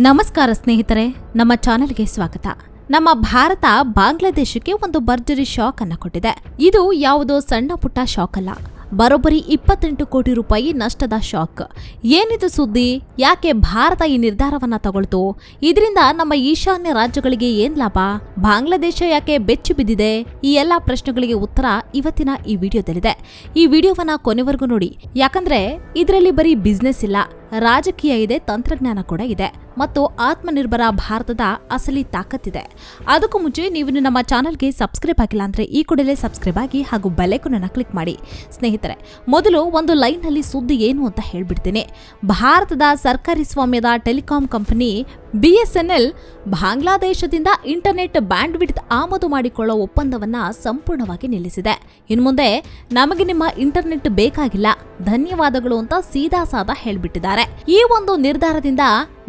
ನಮಸ್ಕಾರ ಸ್ನೇಹಿತರೆ, ನಮ್ಮ ಚಾನೆಲ್ಗೆ ಸ್ವಾಗತ. ನಮ್ಮ ಭಾರತ ಬಾಂಗ್ಲಾದೇಶಕ್ಕೆ ಒಂದು ಭರ್ಜರಿ ಶಾಕ್ ಅನ್ನ ಕೊಟ್ಟಿದೆ. ಇದು ಯಾವುದೋ ಸಣ್ಣ ಪುಟ್ಟ ಶಾಕ್ ಅಲ್ಲ. ಬರೋಬ್ಬರಿ ಇಪ್ಪತ್ತೆಂಟು ಕೋಟಿ ರೂಪಾಯಿ ನಷ್ಟದ ಶಾಕ್. ಏನಿದು ಸುದ್ದಿ? ಯಾಕೆ ಭಾರತ ಈ ನಿರ್ಧಾರವನ್ನ ತಗೊಳ್ತು? ಇದರಿಂದ ನಮ್ಮ ಈಶಾನ್ಯ ರಾಜ್ಯಗಳಿಗೆ ಏನ್ ಲಾಭ? ಬಾಂಗ್ಲಾದೇಶ ಯಾಕೆ ಬೆಚ್ಚು ಬಿದ್ದಿದೆ? ಈ ಎಲ್ಲಾ ಪ್ರಶ್ನೆಗಳಿಗೆ ಉತ್ತರ ಇವತ್ತಿನ ಈ ವಿಡಿಯೋದಲ್ಲಿದೆ. ಈ ವಿಡಿಯೋವನ್ನ ಕೊನೆವರೆಗೂ ನೋಡಿ. ಯಾಕಂದ್ರೆ ಇದರಲ್ಲಿ ಬರೀ ಬಿಸ್ನೆಸ್ ಇಲ್ಲ. ರಾಜಕೀಯ ಇದೆ, ತಂತ್ರಜ್ಞಾನ ಕೂಡ ಇದೆ ಮತ್ತು ಆತ್ಮನಿರ್ಭರ ಭಾರತದ ಅಸಲಿ ತಾಕತ್ತಿದೆ. ಅದಕ್ಕೂ ಮುಂಚೆ ನೀವು ನಮ್ಮ ಚಾನಲ್ಗೆ ಸಬ್ಸ್ಕ್ರೈಬ್ ಆಗಿಲ್ಲ ಅಂದ್ರೆ ಈ ಕೂಡಲೇ ಸಬ್ಸ್ಕ್ರೈಬ್ ಆಗಿ ಹಾಗೂ ಬೆಲೈಕನ್ನ ಕ್ಲಿಕ್ ಮಾಡಿ. ಸ್ನೇಹಿತರೆ, ಮೊದಲು ಒಂದು ಲೈನ್ನಲ್ಲಿ ಸುದ್ದಿ ಏನು ಅಂತ ಹೇಳ್ಬಿಡ್ತೀನಿ. ಭಾರತದ ಸರ್ಕಾರಿ ಸ್ವಾಮ್ಯದ ಟೆಲಿಕಾಂ ಕಂಪನಿ ಬಿಎಸ್ಎನ್ಎಲ್ ಬಾಂಗ್ಲಾದೇಶದಿಂದ ಇಂಟರ್ನೆಟ್ ಬ್ಯಾಂಡ್ ವಿಡ್ತ್ ಆಮದು ಮಾಡಿಕೊಳ್ಳೋ ಒಪ್ಪಂದವನ್ನ ಸಂಪೂರ್ಣವಾಗಿ ನಿಲ್ಲಿಸಿದೆ. ಇನ್ನು ಮುಂದೆ ನಮಗೆ ನಿಮ್ಮ ಇಂಟರ್ನೆಟ್ ಬೇಕಾಗಿಲ್ಲ. ಧನ್ಯವಾದಗಳು ಅಂತ ಸೀದಾ ಸಾದಾ ಹೇಳ್ಬಿಟ್ಟಿದ್ದಾರೆ. ಈ ಒಂದು ನಿರ್ಧಾರದಿಂದ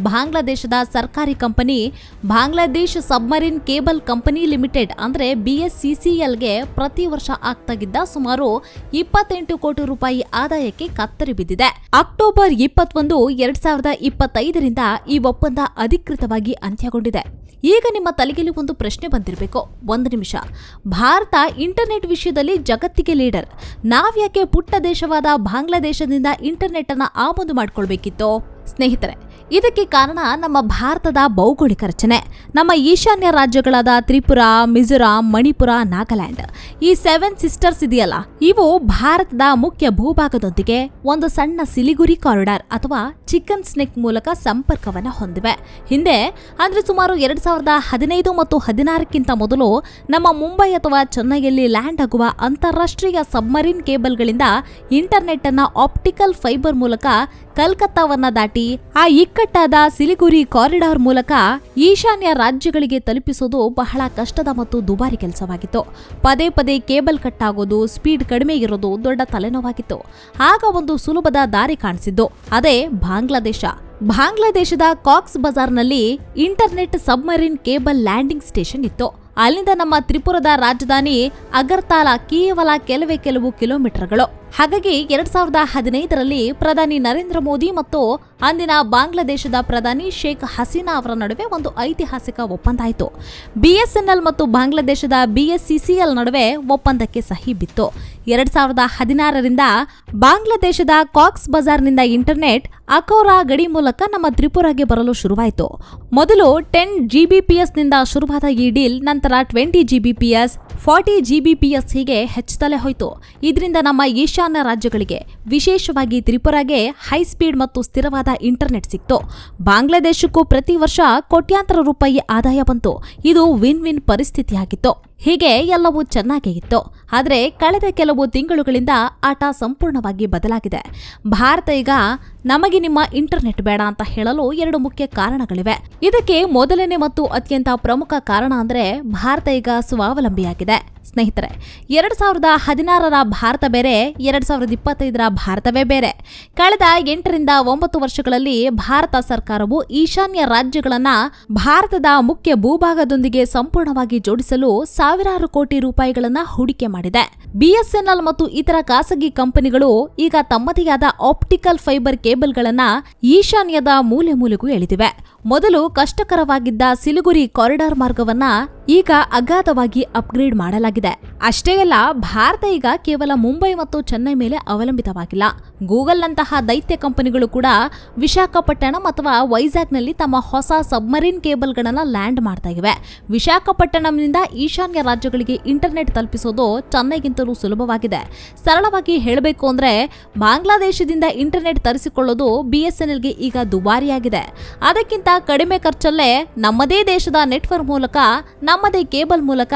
ಬಾಂಗ್ಲಾದೇಶದ ಸರ್ಕಾರಿ company Bangladesh submarine cable company limited, ಅಂದರೆ ಬಿಎಸ್ಸಿಸಿಎಲ್ಗೆ ಪ್ರತಿ ವರ್ಷ ಆಗ್ತಾಗಿದ್ದ ಸುಮಾರು ಇಪ್ಪತ್ತೆಂಟು ಕೋಟಿ ರೂಪಾಯಿ ಆದಾಯಕ್ಕೆ ಕತ್ತರಿ ಬಿದ್ದಿದೆ. ಅಕ್ಟೋಬರ್ ಇಪ್ಪತ್ತೊಂದು, ಎರಡ್ ಸಾವಿರದ ಇಪ್ಪತ್ತೈದರಿಂದ ಈ ಒಪ್ಪಂದ ಅಧಿಕೃತವಾಗಿ ಅಂತ್ಯಗೊಂಡಿದೆ. ಈಗ ನಿಮ್ಮ ತಲೆಗೆಲಿ ಒಂದು ಪ್ರಶ್ನೆ ಬಂದಿರಬೇಕು. ಒಂದು ನಿಮಿಷ. ಭಾರತ ಇಂಟರ್ನೆಟ್ ವಿಷಯದಲ್ಲಿ ಜಗತ್ತಿಗೆ ಲೀಡರ್. ನಾವ್ಯಾಕೆ ಪುಟ್ಟ ದೇಶವಾದ ಬಾಂಗ್ಲಾದೇಶದಿಂದ ಇಂಟರ್ನೆಟ್ ಅನ್ನ ಆಮದು ಮಾಡ್ಕೊಳ್ಬೇಕಿತ್ತು? ಸ್ನೇಹಿತರೆ ಇದಕ್ಕೆ ಕಾರಣ ನಮ್ಮ ಭಾರತದ ಭೌಗೋಳಿಕ ರಚನೆ. ನಮ್ಮ ಈಶಾನ್ಯ ರಾಜ್ಯಗಳಾದ ತ್ರಿಪುರ, ಮಿಜೋರಾಂ, ಮಣಿಪುರ, ನಾಗಾಲ್ಯಾಂಡ್. ಈ ಸೆವೆನ್ ಸಿಸ್ಟರ್ಸ್ ಇದೆಯಲ್ಲ? ಇವು ಭಾರತದ ಮುಖ್ಯ ಭೂಭಾಗದೊಂದಿಗೆ ಒಂದು ಸಣ್ಣ ಸಿಲಿಗುರಿ ಕಾರಿಡಾರ್ ಅಥವಾ ಚಿಕನ್ ಸ್ನೆಕ್ ಮೂಲಕ ಸಂಪರ್ಕವನ್ನು ಹೊಂದಿವೆ. ಹಿಂದೆ ಅಂದ್ರೆ ಸುಮಾರು ಎರಡ್ ಸಾವಿರದ ಹದಿನೈದು ಮತ್ತು ಹದಿನಾರಕ್ಕಿಂತ ಮೊದಲು ನಮ್ಮ ಮುಂಬೈ ಅಥವಾ ಚೆನ್ನೈಯಲ್ಲಿ ಲ್ಯಾಂಡ್ ಆಗುವ ಅಂತಾರಾಷ್ಟ್ರೀಯ ಸಬ್ಮರೀನ್ ಕೇಬಲ್ಗಳಿಂದ ಇಂಟರ್ನೆಟ್ ಅನ್ನ ಆಪ್ಟಿಕಲ್ ಫೈಬರ್ ಮೂಲಕ ಕಲ್ಕತ್ತಾವನ್ನ ದಾಟಿ ಆ ಇಕ್ಕಟ್ಟಾದ ಸಿಲಿಗುರಿ ಕಾರಿಡಾರ್ ಮೂಲಕ ಈಶಾನ್ಯ ರಾಜ್ಯಗಳಿಗೆ ತಲುಪಿಸೋದು ಬಹಳ ಕಷ್ಟದ ಮತ್ತು ದುಬಾರಿ ಕೆಲಸವಾಗಿತ್ತು. ಪದೇ ಪದೇ ಕೇಬಲ್ ಕಟ್ ಆಗೋದು ಸ್ಪೀಡ್ ಕಡಿಮೆ ಇರೋದು ದೊಡ್ಡ ತಲೆನೋವಾಗಿತ್ತು. ಆಗ ಒಂದು ಸುಲಭದ ದಾರಿ ಕಾಣಿಸಿದ್ದು. ಅದೇ ಬಾಂಗ್ಲಾದೇಶ. ಬಾಂಗ್ಲಾದೇಶದ ಕಾಕ್ಸ್ ಬಜಾರ್ನಲ್ಲಿ internet submarine cable landing station ಇತ್ತು. ಅಲ್ಲಿಂದ ನಮ್ಮ ತ್ರಿಪುರದ ರಾಜಧಾನಿ ಅಗರ್ತಾಲ ಕೇವಲ ಕೆಲವೇ ಕೆಲವು ಕಿಲೋಮೀಟರ್ಗಳು. ಹಾಗಾಗಿ ಎರಡ್ ಸಾವಿರದ ಹದಿನೈದರಲ್ಲಿ ಪ್ರಧಾನಿ ನರೇಂದ್ರ ಮೋದಿ ಮತ್ತು ಅಂದಿನ ಬಾಂಗ್ಲಾದೇಶದ ಪ್ರಧಾನಿ ಶೇಖ್ ಹಸೀನಾ ಅವರ ನಡುವೆ ಒಂದು ಐತಿಹಾಸಿಕ ಒಪ್ಪಂದ ಆಯಿತು ಬಿಎಸ್ಎನ್ಎಲ್ ಮತ್ತು ಬಾಂಗ್ಲಾದೇಶದ ಬಿಎಸ್ಸಿಸಿಎಲ್ ನಡುವೆ ಒಪ್ಪಂದಕ್ಕೆ ಸಹಿ ಬಿತ್ತು. ಎರಡ್ ಸಾವಿರದ ಹದಿನಾರರಿಂದ ಬಾಂಗ್ಲಾದೇಶದ ಕಾಕ್ಸ್ ಬಜಾರ್ನಿಂದ ಇಂಟರ್ನೆಟ್ ಅಕೋರಾ ಗಡಿ ಮೂಲಕ ನಮ್ಮ ತ್ರಿಪುರಾಗೆ ಬರಲು ಶುರುವಾಯಿತು. ಮೊದಲು ಟೆನ್ ಜಿಬಿಪಿಎಸ್ನಿಂದ ಶುರುವಾದ ಈ ಡೀಲ್ ನಂತರ ಟ್ವೆಂಟಿ ಜಿಬಿಪಿಎಸ್ ಫಾರ್ಟಿ ಜಿಬಿಪಿಎಸ್ ಹೀಗೆ ಹೆಚ್ಚುತ್ತಲೇ ಹೋಯಿತು. ಇದರಿಂದ ನಮ್ಮ ಈಶಾನ್ಯ ರಾಜ್ಯಗಳಿಗೆ, ವಿಶೇಷವಾಗಿ ತ್ರಿಪುರಾಗೆ ಹೈ ಸ್ಪೀಡ್ ಮತ್ತು ಸ್ಥಿರವಾದ ಇಂಟರ್ನೆಟ್ ಸಿಕ್ತು. ಬಾಂಗ್ಲಾದೇಶಕ್ಕೂ ಪ್ರತಿ ವರ್ಷ ಕೋಟ್ಯಾಂತರ ರೂಪಾಯಿ ಆದಾಯ ಬಂತು. ಇದು ವಿನ್ ವಿನ್ ಪರಿಸ್ಥಿತಿಯಾಗಿತ್ತು. ಹೀಗೆ ಎಲ್ಲವೂ ಚೆನ್ನಾಗೇ ಇತ್ತು. ಆದರೆ ಕಳೆದ ಕೆಲವು ತಿಂಗಳುಗಳಿಂದ ಆಟ ಸಂಪೂರ್ಣವಾಗಿ ಬದಲಾಗಿದೆ. ಭಾರತ ಈಗ ನಮಗೆ ನಿಮ್ಮ ಇಂಟರ್ನೆಟ್ ಬೇಡ ಅಂತ ಹೇಳಲು ಎರಡು ಮುಖ್ಯ ಕಾರಣಗಳಿವೆ. ಇದಕ್ಕೆ ಮೊದಲನೇ ಮತ್ತು ಅತ್ಯಂತ ಪ್ರಮುಖ ಕಾರಣ ಅಂದರೆ ಭಾರತ ಈಗ ಸ್ವಾವಲಂಬಿಯಾಗಿದೆ. ಸ್ನೇಹಿತರೆ, ಎರಡು ಸಾವಿರದ ಹದಿನಾರರ ಭಾರತ ಬೇರೆ, ಎರಡು ಸಾವಿರದ ಇಪ್ಪತ್ತೈದರ ಭಾರತವೇ ಬೇರೆ. ಕಳೆದ ಎಂಟರಿಂದ ಒಂಬತ್ತು ವರ್ಷಗಳಲ್ಲಿ ಭಾರತ ಸರ್ಕಾರವು ಈಶಾನ್ಯ ರಾಜ್ಯಗಳನ್ನ ಭಾರತದ ಮುಖ್ಯ ಭೂಭಾಗದೊಂದಿಗೆ ಸಂಪೂರ್ಣವಾಗಿ ಜೋಡಿಸಲು ಸಾವಿರಾರು ಕೋಟಿ ರೂಪಾಯಿಗಳನ್ನು ಹೂಡಿಕೆ ಮಾಡಿದೆ. ಬಿಎಸ್ಎನ್ಎಲ್ ಮತ್ತು ಇತರ ಖಾಸಗಿ ಕಂಪನಿಗಳು ಈಗ ತಮ್ಮದೇ ಆದ ಆಪ್ಟಿಕಲ್ ಫೈಬರ್ ಕೇಬಲ್ಗಳನ್ನು ಈಶಾನ್ಯದ ಮೂಲೆ ಮೂಲೆಗೂ ಎಳೆದಿವೆ. ಮೊದಲು ಕಷ್ಟಕರವಾಗಿದ್ದ ಸಿಲಿಗುರಿ ಕಾರಿಡಾರ್ ಮಾರ್ಗವನ್ನ ಈಗ ಅಗಾಧವಾಗಿ ಅಪ್ಗ್ರೇಡ್ ಮಾಡಲಾಗಿದೆ. ಅಷ್ಟೇ ಅಲ್ಲ, ಭಾರತ ಈಗ ಕೇವಲ ಮುಂಬೈ ಮತ್ತು ಚೆನ್ನೈ ಮೇಲೆ ಅವಲಂಬಿತವಾಗಿಲ್ಲ. ಗೂಗಲ್ನಂತಹ ದೈತ್ಯ ಕಂಪನಿಗಳು ಕೂಡ ವಿಶಾಖಪಟ್ಟಣಂ ಅಥವಾ ವೈಜಾಗ್ನಲ್ಲಿ ತಮ್ಮ ಹೊಸ ಸಬ್ಮರೀನ್ ಕೇಬಲ್ಗಳನ್ನು ಲ್ಯಾಂಡ್ ಮಾಡ್ತಾ ಇವೆ. ವಿಶಾಖಪಟ್ಟಣಂನಿಂದ ಈಶಾನ್ಯ ರಾಜ್ಯಗಳಿಗೆ ಇಂಟರ್ನೆಟ್ ತಲುಪಿಸೋದು ಚೆನ್ನೈಗಿಂತಲೂ ಸುಲಭವಾಗಿದೆ. ಸರಳವಾಗಿ ಹೇಳಬೇಕು ಅಂದ್ರೆ, ಬಾಂಗ್ಲಾದೇಶದಿಂದ ಇಂಟರ್ನೆಟ್ ತರಿಸಿಕೊಳ್ಳೋದು ಬಿಎಸ್ಎನ್ಎಲ್ಗೆ ಈಗ ದುಬಾರಿಯಾಗಿದೆ. ಅದಕ್ಕಿಂತ ಕಡಿಮೆ ಖರ್ಚಲ್ಲೇ ನಮ್ಮದೇ ದೇಶದ ನೆಟ್ವರ್ಕ್ ಮೂಲಕ, ನಮ್ಮದೇ ಕೇಬಲ್ ಮೂಲಕ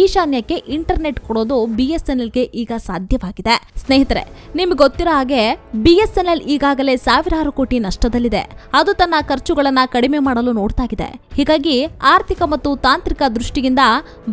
ಈಶಾನ್ಯಕ್ಕೆ ಇಂಟರ್ನೆಟ್ ಕೊಡೋದು ಬಿಎಸ್ಎನ್ಎಲ್ಗೆ ಈಗ ಸಾಧ್ಯವಾಗಿದೆ. ಸ್ನೇಹಿತರೆ, ನಿಮ್ಗೆ ಗೊತ್ತಿರೋ ಹಾಗೆ ಬಿಎಸ್ಎನ್ಎಲ್ ಈಗಾಗಲೇ ಸಾವಿರಾರು ಕೋಟಿ ನಷ್ಟದಲ್ಲಿದೆ. ಅದು ತನ್ನ ಖರ್ಚುಗಳನ್ನು ಕಡಿಮೆ ಮಾಡಲು ನೋಡ್ತಾ ಇದೆ ಹೀಗಾಗಿ ಆರ್ಥಿಕ ಮತ್ತು ತಾಂತ್ರಿಕ ದೃಷ್ಟಿಯಿಂದ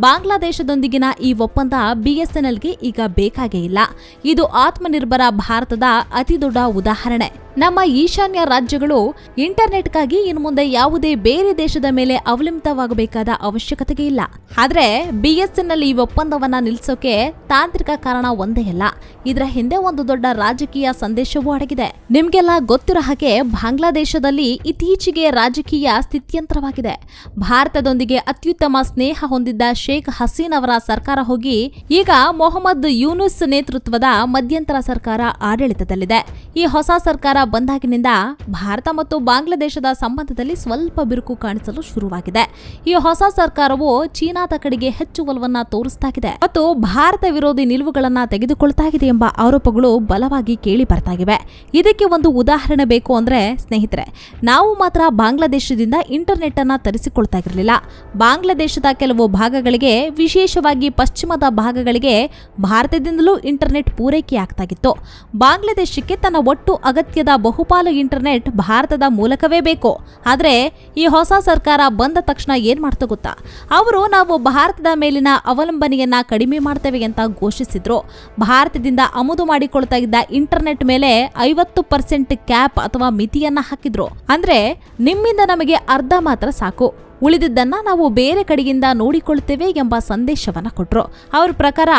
ಬಾಂಗ್ಲಾದೇಶದೊಂದಿಗಿನ ಈ ಒಪ್ಪಂದ ಬಿಎಸ್ಎನ್ಎಲ್ಗೆ ಈಗ ಬೇಕಾಗೇ ಇಲ್ಲ. ಇದು ಆತ್ಮನಿರ್ಭರ ಭಾರತದ ಅತಿ ದೊಡ್ಡ ಉದಾಹರಣೆ. ನಮ್ಮ ಈಶಾನ್ಯ ರಾಜ್ಯಗಳು ಇಂಟರ್ನೆಟ್ಗಾಗಿ ಇನ್ನು ಮುಂದೆ ಯಾವುದೇ ಬೇರೆ ದೇಶದ ಮೇಲೆ ಅವಲಂಬಿತವಾಗಬೇಕಾದ ಅವಶ್ಯಕತೆಗೆ ಇಲ್ಲ. ಆದ್ರೆ ಬಿಎಸ್ಎನ್ಎಲ್ ಈ ಒಪ್ಪಂದವನ್ನ ನಿಲ್ಲಿಸೋಕೆ ತಾಂತ್ರಿಕ ಕಾರಣ ಒಂದೇ ಅಲ್ಲ. ಇದರ ಹಿಂದೆ ಒಂದು ದೊಡ್ಡ ರಾಜಕೀಯ ಸಂದೇಶವೂ ಅಡಗಿದೆ. ನಿಮ್ಗೆಲ್ಲ ಗೊತ್ತಿರೋ ಹಾಗೆ ಬಾಂಗ್ಲಾದೇಶದಲ್ಲಿ ಇತ್ತೀಚೆಗೆ ರಾಜಕೀಯ ಸ್ಥಿತ್ಯಂತರವಾಗಿದೆ. ಭಾರತದೊಂದಿಗೆ ಅತ್ಯುತ್ತಮ ಸ್ನೇಹ ಹೊಂದಿದ್ದ ಶೇಖ್ ಹಸೀನ್ ಅವರ ಸರ್ಕಾರ ಹೋಗಿ ಈಗ ಮೊಹಮ್ಮದ್ ಯೂನುಸ್ ನೇತೃತ್ವದ ಮಧ್ಯಂತರ ಸರ್ಕಾರ ಆಡಳಿತದಲ್ಲಿದೆ. ಈ ಹೊಸ ಸರ್ಕಾರ ಬಂದಾಗಿನಿಂದ ಭಾರತ ಮತ್ತು ಬಾಂಗ್ಲಾದೇಶದ ಸಂಬಂಧದಲ್ಲಿ ಸ್ವಲ್ಪ ಬಿರುಕು ಕಾಣಿಸಲು ಶುರುವಾಗಿದೆ. ಈ ಹೊಸ ಸರ್ಕಾರವು ಚೀನಾದ ಕಡೆಗೆ ಹೆಚ್ಚು ಒಲವನ್ನ ತೋರಿಸ್ತಾಗಿದೆ ಮತ್ತು ಭಾರತ ವಿರೋಧಿ ನಿಲುವುಗಳನ್ನ ತೆಗೆದುಕೊಳ್ತಾ ಇದೆ ಎಂಬ ಆರೋಪಗಳು ಬಲವಾಗಿ ಕೇಳಿ ಬರ್ತಾಗಿವೆ ಇದಕ್ಕೆ ಒಂದು ಉದಾಹರಣೆ ಬೇಕು ಅಂದ್ರೆ, ಸ್ನೇಹಿತರೆ, ನಾವು ಮಾತ್ರ ಬಾಂಗ್ಲಾದೇಶದಿಂದ ಇಂಟರ್ನೆಟ್ ಅನ್ನ ತರಿಸಿಕೊಳ್ತಾ ಇರಲಿಲ್ಲ. ಬಾಂಗ್ಲಾದೇಶದ ಕೆಲವು ಭಾಗಗಳಿಗೆ, ವಿಶೇಷವಾಗಿ ಪಶ್ಚಿಮದ ಭಾಗಗಳಿಗೆ ಭಾರತದಿಂದಲೂ ಇಂಟರ್ನೆಟ್ ಪೂರೈಕೆ ಆಗ್ತಾಗಿತ್ತು ಬಾಂಗ್ಲಾದೇಶಕ್ಕೆ ತನ್ನ ಒಟ್ಟು ಅಗತ್ಯದ ಬಹುಪಾಲು ಇಂಟರ್ನೆಟ್ ಭಾರತದ ಮೂಲಕವೇ ಬೇಕು. ಆದರೆ ಈ ಹೊಸ ಸರ್ಕಾರ ಬಂದ ತಕ್ಷಣ ಏನು ಮಾಡ್ತಾ ಗೊತ್ತಾ? ಅವರು ನಾವು ಭಾರತದ ಮೇಲಿನ ಅವಲಂಬನೆಯನ್ನ ಕಡಿಮೆ ಮಾಡ್ತೇವೆ ಅಂತ ಘೋಷಿಸಿದ್ರು. ಭಾರತದಿಂದ ಆಮದು ಮಾಡಿಕೊಳ್ತಾ ಇದ್ದ ಇಂಟರ್ನೆಟ್ ಮೇಲೆ ಐವತ್ತು ಪರ್ಸೆಂಟ್ ಕ್ಯಾಪ್ ಅಥವಾ ಮಿತಿಯನ್ನ ಹಾಕಿದ್ರು. ಅಂದ್ರೆ ನಿಮ್ಮಿಂದ ನಮಗೆ ಅರ್ಧ ಮಾತ್ರ ಸಾಕು. ಉಳಿದಿದ್ದನ್ನ ನಾವು ಬೇರೆ ಕಡೆಯಿಂದ ನೋಡಿಕೊಳ್ತೇವೆ ಎಂಬ ಸಂದೇಶವನ್ನು ಕೊಟ್ಟರು ಅವ್ರ ಪ್ರಕಾರ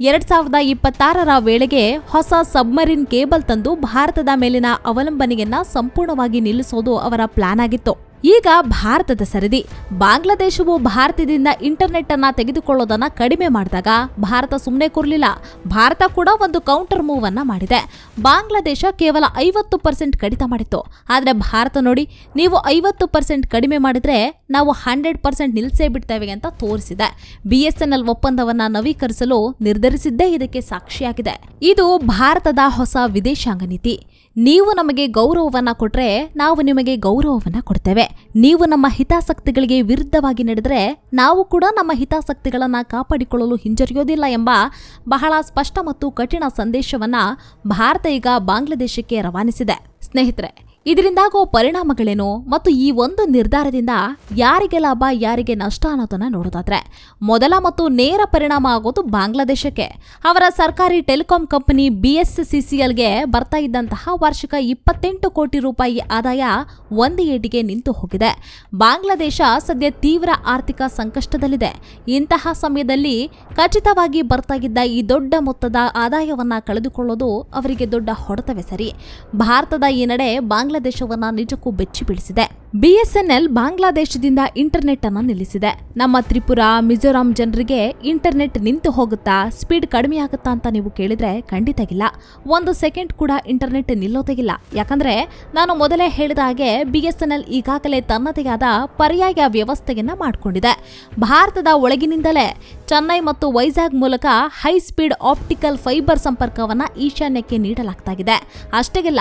ಎರಡು ಸಾವಿರದ ಇಪ್ಪತ್ತಾರರ ವೇಳೆಗೆ ಹೊಸ ಸಬ್ಮರಿನ್ ಕೇಬಲ್ ತಂದು ಭಾರತದ ಮೇಲಿನ ಅವಲಂಬನೆಯನ್ನ ಸಂಪೂರ್ಣವಾಗಿ ನಿಲ್ಲಿಸೋದು ಅವರ ಪ್ಲಾನ್ ಆಗಿತ್ತು. ಈಗ ಭಾರತದ ಸರದಿ. ಬಾಂಗ್ಲಾದೇಶವು ಭಾರತದಿಂದ ಇಂಟರ್ನೆಟ್ ಅನ್ನ ತೆಗೆದುಕೊಳ್ಳೋದನ್ನ ಕಡಿಮೆ ಮಾಡಿದಾಗ ಭಾರತ ಸುಮ್ಮನೆ ಕೂರಲಿಲ್ಲ. ಭಾರತ ಕೂಡ ಒಂದು ಕೌಂಟರ್ ಮೂವ್ ಅನ್ನ ಮಾಡಿದೆ. ಬಾಂಗ್ಲಾದೇಶ ಕೇವಲ ಐವತ್ತು ಪರ್ಸೆಂಟ್ ಕಡಿತ ಮಾಡಿತ್ತು. ಆದರೆ ಭಾರತ ನೋಡಿ, ನೀವು ಐವತ್ತು ಪರ್ಸೆಂಟ್ ಕಡಿಮೆ ಮಾಡಿದ್ರೆ ನಾವು ಹಂಡ್ರೆಡ್ ಪರ್ಸೆಂಟ್ ನಿಲ್ಲಿಸೇ ಬಿಡ್ತೇವೆ ಅಂತ ತೋರಿಸಿದೆ. ಬಿಎಸ್ಎನ್ಎಲ್ ಒಪ್ಪಂದವನ್ನ ನವೀಕರಿಸಲು ನಿರ್ಧರಿಸಿದ್ದೇ ಇದಕ್ಕೆ ಸಾಕ್ಷಿಯಾಗಿದೆ. ಇದು ಭಾರತದ ಹೊಸ ವಿದೇಶಾಂಗ ನೀತಿ. ನೀವು ನಮಗೆ ಗೌರವವನ್ನ ಕೊಟ್ರೆ ನಾವು ನಿಮಗೆ ಗೌರವವನ್ನ ಕೊಡ್ತೇವೆ. ನೀವು ನಮ್ಮ ಹಿತಾಸಕ್ತಿಗಳಿಗೆ ವಿರುದ್ಧವಾಗಿ ನಡೆದರೆ ನಾವು ಕೂಡ ನಮ್ಮ ಹಿತಾಸಕ್ತಿಗಳನ್ನು ಕಾಪಾಡಿಕೊಳ್ಳಲು ಹಿಂಜರಿಯೋದಿಲ್ಲ ಎಂಬ ಬಹಳ ಸ್ಪಷ್ಟ ಮತ್ತು ಕಠಿಣ ಸಂದೇಶವನ್ನು ಭಾರತ ಈಗ ಬಾಂಗ್ಲಾದೇಶಕ್ಕೆ ರವಾನಿಸಿದೆ. ಸ್ನೇಹಿತರೆ ಇದರಿಂದಾಗೋ ಪರಿಣಾಮಗಳೇನು ಮತ್ತು ಈ ಒಂದು ನಿರ್ಧಾರದಿಂದ ಯಾರಿಗೆ ಲಾಭ ಯಾರಿಗೆ ನಷ್ಟ ಅನ್ನೋದನ್ನ ನೋಡೋದಾದ್ರೆ, ಮೊದಲ ಮತ್ತು ನೇರ ಪರಿಣಾಮ ಆಗೋದು ಬಾಂಗ್ಲಾದೇಶಕ್ಕೆ. ಅವರ ಸರ್ಕಾರಿ ಟೆಲಿಕಾಂ ಕಂಪನಿ ಬಿಎಸ್ಸಿಸಿಎಲ್ಗೆ ಬರ್ತಾ ಇದ್ದಂತಹ ವಾರ್ಷಿಕ ಇಪ್ಪತ್ತೆಂಟು ಕೋಟಿ ರೂಪಾಯಿ ಆದಾಯ ಒಂದು ಏಟಿಗೆ ನಿಂತು ಹೋಗಿದೆ. ಬಾಂಗ್ಲಾದೇಶ ಸದ್ಯ ತೀವ್ರ ಆರ್ಥಿಕ ಸಂಕಷ್ಟದಲ್ಲಿದೆ. ಇಂತಹ ಸಮಯದಲ್ಲಿ ಖಚಿತವಾಗಿ ಬರ್ತಾ ಇದ್ದ ಈ ದೊಡ್ಡ ಮೊತ್ತದ ಆದಾಯವನ್ನ ಕಳೆದುಕೊಳ್ಳೋದು ಅವರಿಗೆ ದೊಡ್ಡ ಹೊಡೆತವೇ ಸರಿ. ಭಾರತದ ಈ ನಡೆ ಬಾಂಗ್ಲಾದೇಶವನ್ನ ನಿಜಕ್ಕೂ ಬೆಚ್ಚಿ ಬೀಳಿಸಿದೆ ಬಿಎಸ್ಎನ್ಎಲ್ ಬಾಂಗ್ಲಾದೇಶದಿಂದ ಇಂಟರ್ನೆಟ್ ಅನ್ನು ನಿಲ್ಲಿಸಿದೆ. ನಮ್ಮ ತ್ರಿಪುರ, ಮಿಜೋರಾಂ ಜನರಿಗೆ ಇಂಟರ್ನೆಟ್ ನಿಂತು ಹೋಗುತ್ತಾ ಸ್ಪೀಡ್ ಕಡಿಮೆ ಆಗುತ್ತಾ ಅಂತ ನೀವು ಕೇಳಿದ್ರೆ ಖಂಡಿತಗಿಲ್ಲ ಒಂದು ಸೆಕೆಂಡ್ ಕೂಡ ಇಂಟರ್ನೆಟ್ ನಿಲ್ಲೋದಿಲ್ಲ ಯಾಕಂದ್ರೆ ನಾನು ಮೊದಲೇ ಹೇಳಿದ ಹಾಗೆ ಬಿಎಸ್ಎನ್ಎಲ್ ಈಗಾಗಲೇ ತನ್ನದೇ ಆದ ಪರ್ಯಾಯ ವ್ಯವಸ್ಥೆಯನ್ನ ಮಾಡಿಕೊಂಡಿದೆ. ಭಾರತದ ಒಳಗಿನಿಂದಲೇ ಚೆನ್ನೈ ಮತ್ತು ವೈಜಾಗ್ ಮೂಲಕ ಹೈ ಸ್ಪೀಡ್ ಆಪ್ಟಿಕಲ್ ಫೈಬರ್ ಸಂಪರ್ಕವನ್ನು ಈಶಾನ್ಯಕ್ಕೆ ನೀಡಲಾಗ್ತಾಗಿದೆ ಅಷ್ಟೇಗಿಲ್ಲ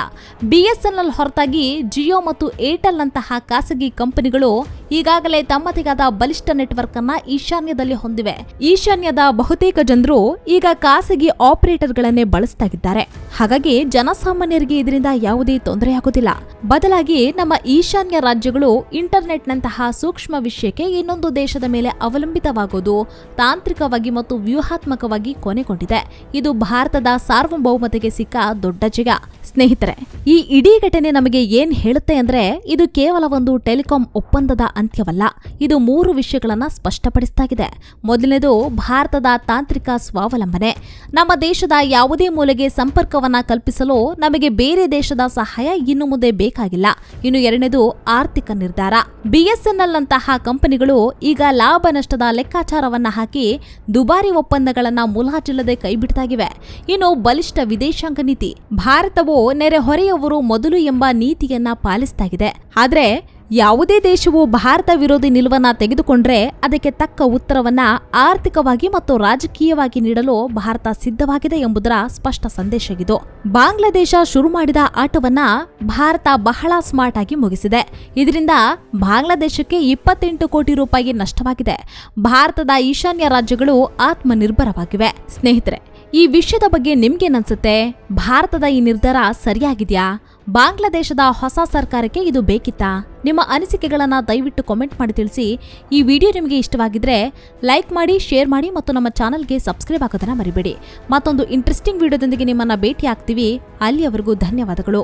ಬಿಎಸ್ಎನ್ಎಲ್ ಹೊರತಾಗಿ ಜಿಯೋ ಮತ್ತು ಏರ್ಟೆಲ್ ನಂತಹ ಖಾಸಗಿ ಕಂಪನಿಗಳು ಈಗಾಗಲೇ ತಮ್ಮದೇ ಬಲಿಷ್ಠ ನೆಟ್ವರ್ಕ್ ಅನ್ನ ಈಶಾನ್ಯದಲ್ಲಿ ಹೊಂದಿವೆ. ಈಶಾನ್ಯದ ಬಹುತೇಕ ಜನರು ಈಗ ಖಾಸಗಿ ಆಪರೇಟರ್ಗಳನ್ನೇ ಬಳಸ್ತಾಗಿದ್ದಾರೆ. ಹಾಗಾಗಿ ಜನಸಾಮಾನ್ಯರಿಗೆ ಇದರಿಂದ ಯಾವುದೇ ತೊಂದರೆಯಾಗುವುದಿಲ್ಲ ಬದಲಾಗಿ ನಮ್ಮ ಈಶಾನ್ಯ ರಾಜ್ಯಗಳು ಇಂಟರ್ನೆಟ್ನಂತಹ ಸೂಕ್ಷ್ಮ ವಿಷಯಕ್ಕೆ ಇನ್ನೊಂದು ದೇಶದ ಮೇಲೆ ಅವಲಂಬಿತವಾಗೋದು ತಾಂತ್ರಿಕವಾಗಿ ಮತ್ತು ವ್ಯೂಹಾತ್ಮಕವಾಗಿ ಕೊನೆಗೊಂಡಿದೆ. ಇದು ಭಾರತದ ಸಾರ್ವಭೌಮತೆಗೆ ಸಿಕ್ಕ ದೊಡ್ಡ ಜಿಗ ಸ್ನೇಹಿತರೆ, ಈ ಇಡೀ ಘಟನೆ ನಮಗೆ ಏನ್ ಹೇಳುತ್ತೆ ಅಂದ್ರೆ ಇದು ಕೇವಲ ಒಂದು ಟೆಲಿಕಾಂ ಒಪ್ಪಂದದ ಅಂತ್ಯವಲ್ಲ. ಇದು ಮೂರು ವಿಷಯಗಳನ್ನ ಸ್ಪಷ್ಟಪಡಿಸ್ತಾಗಿದೆ. ಮೊದಲನೇದು, ಭಾರತದ ತಾಂತ್ರಿಕ ಸ್ವಾವಲಂಬನೆ. ನಮ್ಮ ದೇಶದ ಯಾವುದೇ ಮೂಲೆಗೆ ಸಂಪರ್ಕವನ್ನ ಕಲ್ಪಿಸಲು ನಮಗೆ ಬೇರೆ ದೇಶದ ಸಹಾಯ ಇನ್ನು ಮುಂದೆ ಬೇಕಾಗಿಲ್ಲ. ಇನ್ನು ಎರಡನೇದು, ಆರ್ಥಿಕ ನಿರ್ಧಾರ. ಬಿಎಸ್ಎನ್ಎಲ್ ನಂತಹ ಕಂಪನಿಗಳು ಈಗ ಲಾಭ ನಷ್ಟದ ಲೆಕ್ಕಾಚಾರವನ್ನ ಹಾಕಿ ದುಬಾರಿ ಒಪ್ಪಂದಗಳನ್ನ ಮುಲಾಜಿಲ್ಲದೆ ಕೈಬಿಡ್ತಾಗಿವೆ. ಇನ್ನು ಬಲಿಷ್ಠ ವಿದೇಶಾಂಗ ನೀತಿ. ಭಾರತವು ನೆರೆಹೊರೆಯವರು ಮೊದಲು ಎಂಬ ನೀತಿಯನ್ನ ಪಾಲಿಸ್ತಾಗಿದೆ. ಆದ್ರೆ ಯಾವುದೇ ದೇಶವು ಭಾರತ ವಿರೋಧಿ ನಿಲುವನ್ನ ತೆಗೆದುಕೊಂಡ್ರೆ ಅದಕ್ಕೆ ತಕ್ಕ ಉತ್ತರವನ್ನ ಆರ್ಥಿಕವಾಗಿ ಮತ್ತು ರಾಜಕೀಯವಾಗಿ ನೀಡಲು ಭಾರತ ಸಿದ್ಧವಾಗಿದೆ ಎಂಬುದರ ಸ್ಪಷ್ಟ ಸಂದೇಶ ಬಾಂಗ್ಲಾದೇಶ ಶುರು ಮಾಡಿದ ಆಟವನ್ನ ಭಾರತ ಬಹಳ ಸ್ಮಾರ್ಟ್ ಆಗಿ ಮುಗಿಸಿದೆ. ಇದರಿಂದ ಬಾಂಗ್ಲಾದೇಶಕ್ಕೆ ಇಪ್ಪತ್ತೆಂಟು ಕೋಟಿ ರೂಪಾಯಿ ನಷ್ಟವಾಗಿದೆ. ಭಾರತದ ಈಶಾನ್ಯ ರಾಜ್ಯಗಳು ಆತ್ಮನಿರ್ಭರವಾಗಿವೆ. ಸ್ನೇಹಿತರೆ ಈ ವಿಷಯದ ಬಗ್ಗೆ ನಿಮ್ಗೇನನ್ಸುತ್ತೆ? ಭಾರತದ ಈ ನಿರ್ಧಾರ ಸರಿಯಾಗಿದ್ಯಾ? ಬಾಂಗ್ಲಾದೇಶದ ಹೊಸ ಸರ್ಕಾರಕ್ಕೆ ಇದು ಬೇಕಿತ್ತಾ? ನಿಮ್ಮ ಅನಿಸಿಕೆಗಳನ್ನು ದಯವಿಟ್ಟು ಕಾಮೆಂಟ್ ಮಾಡಿ ತಿಳಿಸಿ. ಈ ವಿಡಿಯೋ ನಿಮಗೆ ಇಷ್ಟವಾಗಿದ್ರೆ ಲೈಕ್ ಮಾಡಿ ಶೇರ್ ಮಾಡಿ ಮತ್ತು ನಮ್ಮ ಚಾನಲ್ಗೆ ಸಬ್ಸ್ಕ್ರೈಬ್ ಆಗೋದನ್ನ ಮರಿಬೇಡಿ. ಮತ್ತೊಂದು ಇಂಟ್ರೆಸ್ಟಿಂಗ್ ವಿಡಿಯೋದೊಂದಿಗೆ ನಿಮ್ಮನ್ನ ಭೇಟಿ ಆಗ್ತೀವಿ ಅಲ್ಲಿಯವರೆಗೂ ಧನ್ಯವಾದಗಳು.